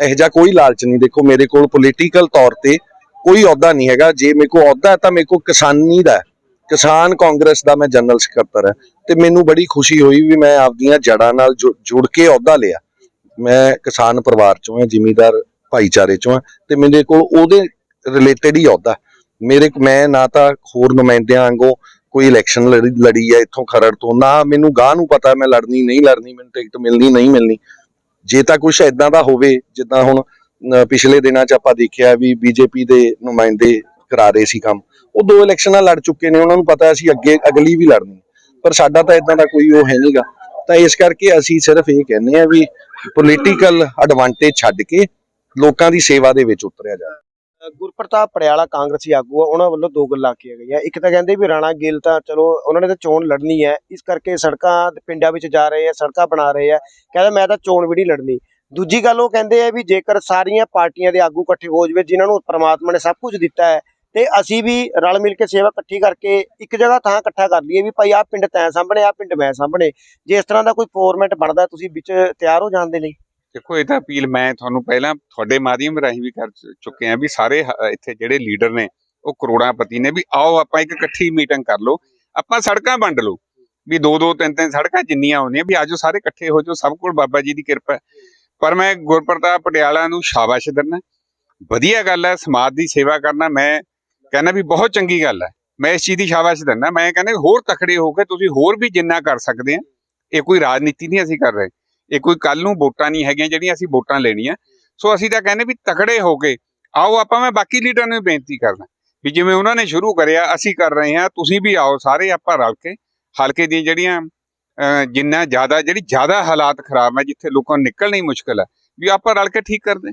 ਇਹੋ ਜਿਹਾ ਕੋਈ ਲਾਲਚ ਨਹੀਂ। ਦੇਖੋ, ਮੇਰੇ ਕੋਲ ਪੋਲੀਟੀਕਲ ਤੌਰ ਤੇ ਕੋਈ ਅਹੁਦਾ ਨਹੀਂ ਹੈਗਾ। ਜੇ ਮੇਰੇ ਕੋਲ ਅਹੁਦਾ ਹੈ ਤਾਂ ਮੇਰੇ ਕੋਲ ਕਿਸਾਨੀ ਦਾ ਕਿਸਾਨ ਕਾਂਗਰਸ ਦਾ ਮੈਂ ਜਨਰਲ ਸਕੱਤਰ ਹੈ। ਤੇ ਮੈਨੂੰ ਬੜੀ ਖੁਸ਼ੀ ਹੋਈ ਵੀ ਮੈਂ ਆਪਦੀਆਂ ਜੜਾਂ ਨਾਲ ਜੁੜ ਕੇ ਅਹੁਦਾ ਲਿਆ। ਮੈਂ ਕਿਸਾਨ ਪਰਿਵਾਰ ਚੋਂ ਹਾਂ, ਜਿਮੀਦਾਰ ਭਾਈਚਾਰੇ ਚੋਂ ਹਾਂ। ਤੇ ਮੇਰੇ ਕੋਲ ਉਹਦੇ ਰਿਲੇਟਡ ਹੀ ਅਹੁਦਾ। ਮੇਰੇ ਮੈਂ ਨਾ ਤਾਂ ਹੋਰ ਨੁਮਾਇੰਦਿਆਂ ਵਾਂਗੂ ਕੋਈ ਇਲੈਕਸ਼ਨ ਲੜੀ ਲੜੀ ਹੈ ਇੱਥੋਂ ਖਰੜ ਤੋਂ। ਨਾ ਮੈਨੂੰ ਗਾਹ ਨੂੰ ਪਤਾ ਮੈਂ ਲੜਨੀ, ਨਹੀਂ ਲੜਨੀ, ਮੈਨੂੰ ਟਿਕਟ ਮਿਲਣੀ, ਨਹੀਂ ਮਿਲਣੀ। ਜੇ ਤਾਂ ਕੁਝ ਐਦਾਂ ਦਾ ਹੋਵੇ, ਜਿੱਦਾਂ ਹੁਣ ਪਿਛਲੇ ਦਿਨਾਂ 'ਚ ਆਪਾਂ ਦੇਖਿਆ ਵੀ ਬੀਜੇਪੀ ਦੇ ਨੁਮਾਇੰਦੇ ਕਰਾ ਰਹੇ ਸੀ ਕੰਮ। ਉਹ ਦੋ ਇਲੈਕਸ਼ਨਾਂ ਲੜ ਚੁੱਕੇ ਨੇ, ਉਹਨਾਂ ਨੂੰ ਪਤਾ ਅਸੀਂ ਅੱਗੇ, ਅਗਲੀ ਵੀ ਲੜਨੀ। ਪਰ ਸਾਡਾ ਤਾਂ ਇਦਾਂ ਦਾ ਕੋਈ ਉਹ ਹੈ ਨਹੀਂਗਾ। ਤਾਂ ਇਸ ਕਰਕੇ ਅਸੀਂ ਸਿਰਫ ਇਹ ਕਹਿੰਦੇ ਆ ਵੀ ਪੋਲੀਟੀਕਲ ਐਡਵਾਂਟੇਜ ਛੱਡ ਕੇ ਲੋਕਾਂ ਦੀ ਸੇਵਾ ਦੇ ਵਿੱਚ ਉਤਰਿਆ ਜਾਵੇ। ਗੁਰਪ੍ਰਤਾਪ ਪੜਿਆਲਾ ਕਾਂਗਰਸੀ ਆਗੂ ਆ, ਉਹਨਾਂ ਵੱਲੋਂ ਦੋ ਗੱਲਾਂ ਆਖੀਆਂ ਗਈਆਂ। ਇੱਕ ਤਾਂ ਕਹਿੰਦੇ ਵੀ ਰਾਣਾ ਗਿੱਲ ਤਾਂ ਚਲੋ ਉਹਨਾਂ ਨੇ ਤਾਂ ਚੋਣ ਲੜਨੀ ਹੈ, ਇਸ ਕਰਕੇ ਸੜਕਾਂ ਪਿੰਡਾਂ ਵਿੱਚ ਜਾ ਰਹੇ ਆ, ਸੜਕਾਂ ਬਣਾ ਰਹੇ ਆ, ਕਹਿੰਦਾ ਮੈਂ ਤਾਂ ਚੋਣ ਵੀ ਨਹੀਂ ਲੜਨੀ। ਦੂਜੀ ਗੱਲ ਉਹ ਕਹਿੰਦੇ ਆ ਵੀ ਜੇਕਰ ਸਾਰੀਆਂ ਪਾਰਟੀਆਂ ਦੇ ਆਗੂ ਇਕੱਠੇ ਹੋ ਜਵੇ, ਜਿਨ੍ਹਾਂ ਨੂੰ ਪ੍ਰਮਾਤਮਾ ਨੇ ਸਭ ਕੁਝ ਦਿੱਤਾ ਹੈ, ਤੇ ਅਸੀਂ ਵੀ ਰਲ ਮਿਲ ਕੇ ਸੇਵਾ ਇਕੱਠੀ ਕਰਕੇ ਇੱਕ ਜਗ੍ਹਾ ਥਾਂ ਇਕੱਠਾ ਕਰ ਲਈਏ ਵੀ ਭਾਈ ਆਹ ਪਿੰਡ ਤੈਂ ਸਾਹਮਣੇ ਆਹ ਪਿੰਡ ਮੈਂ ਸਾਹਮਣੇ ਜੇ ਇਸ ਤਰ੍ਹਾਂ ਦਾ ਕੋਈ ਫੋਰਮੈਟ ਬਣਦਾ, ਤੁਸੀਂ ਵਿੱਚ ਤਿਆਰ ਹੋ ਜਾਣ ਦੇ ਲਈ। ਦੇਖੋ, ਇਹ ਤਾਂ ਅਪੀਲ ਮੈਂ ਤੁਹਾਨੂੰ ਪਹਿਲਾਂ ਤੁਹਾਡੇ ਮਾਧਿਅਮ ਰਾਹੀਂ ਵੀ ਕਰ ਚੁੱਕੇ ਆ ਵੀ ਸਾਰੇ ਇੱਥੇ ਜਿਹੜੇ ਲੀਡਰ ਨੇ, ਉਹ ਕਰੋੜਾਪਤੀ ਨੇ ਵੀ ਆਓ ਆਪਾਂ ਇੱਕ ਇਕੱਠੀ ਮੀਟਿੰਗ ਕਰ ਲਓ, ਆਪਾਂ ਸੜਕਾਂ ਵੰਡ ਲਓ, ਵੀ ਦੋ ਦੋ, ਤਿੰਨ ਤਿੰਨ ਸੜਕਾਂ ਜਿੰਨੀਆਂ ਆਉਂਦੀਆਂ ਵੀ ਆਜੋ ਸਾਰੇ ਇਕੱਠੇ ਹੋ ਜਾਓ, ਸਭ ਕੋਲ ਬਾਬਾ ਜੀ ਦੀ ਕਿਰਪਾ ਹੈ। ਪਰ ਮੈਂ ਗੁਰਪ੍ਰਤਾਪ ਪਟਿਆਲਾ ਨੂੰ ਸ਼ਾਬਾਸ਼ ਦਿੰਦਾ, ਵਧੀਆ ਗੱਲ ਹੈ, ਸਮਾਜ ਦੀ ਸੇਵਾ ਕਰਨਾ, ਮੈਂ ਕਹਿੰਦਾ ਵੀ ਬਹੁਤ ਚੰਗੀ ਗੱਲ ਹੈ, ਮੈਂ ਇਸ ਚੀਜ਼ ਦੀ ਸ਼ਾਬਾਸ਼ ਦਿੰਦਾ, ਮੈਂ ਕਹਿੰਦਾ ਵੀ ਹੋਰ ਤਖੜੇ ਹੋ ਕੇ ਤੁਸੀਂ ਹੋਰ ਵੀ ਜਿੰਨਾ ਕਰ ਸਕਦੇ ਆ, ਇਹ ਕੋਈ ਰਾਜਨੀਤੀ ਨਹੀਂ ਅਸੀਂ ਕਰ ਰਹੇ। ਇਹ ਕੋਈ ਕੱਲ ਨੂੰ ਵੋਟਾਂ ਨਹੀਂ ਹੈਗੀਆਂ ਜਿਹੜੀਆਂ ਅਸੀਂ ਵੋਟਾਂ ਲੈਣੀਆਂ। ਸੋ ਅਸੀਂ ਤਾਂ ਕਹਿੰਦੇ ਵੀ ਤਕੜੇ ਹੋ ਕੇ ਆਓ ਆਪਾਂ ਮੈਂ ਬਾਕੀ ਲੀਡਰਾਂ ਨੂੰ ਵੀ ਬੇਨਤੀ ਕਰਦਾ ਵੀ ਜਿਵੇਂ ਉਹਨਾਂ ਨੇ ਸ਼ੁਰੂ ਕਰਿਆ ਅਸੀਂ ਕਰ ਰਹੇ ਹਾਂ ਤੁਸੀਂ ਵੀ ਆਓ ਸਾਰੇ ਆਪਾਂ ਰਲ ਕੇ। ਹਲਕੇ ਦੀਆਂ ਜਿਹੜੀਆਂ ਅਹ, ਜਿੰਨਾ ਜ਼ਿਆਦਾ ਜਿਹੜੀ ਜ਼ਿਆਦਾ ਹਾਲਾਤ ਖਰਾਬ ਹੈ ਜਿੱਥੇ ਲੋਕਾਂ ਨੂੰ ਨਿਕਲਣਾ ਹੀ ਮੁਸ਼ਕਲ ਹੈ ਵੀ ਆਪਾਂ ਰਲ ਕੇ ਠੀਕ ਕਰਦੇ।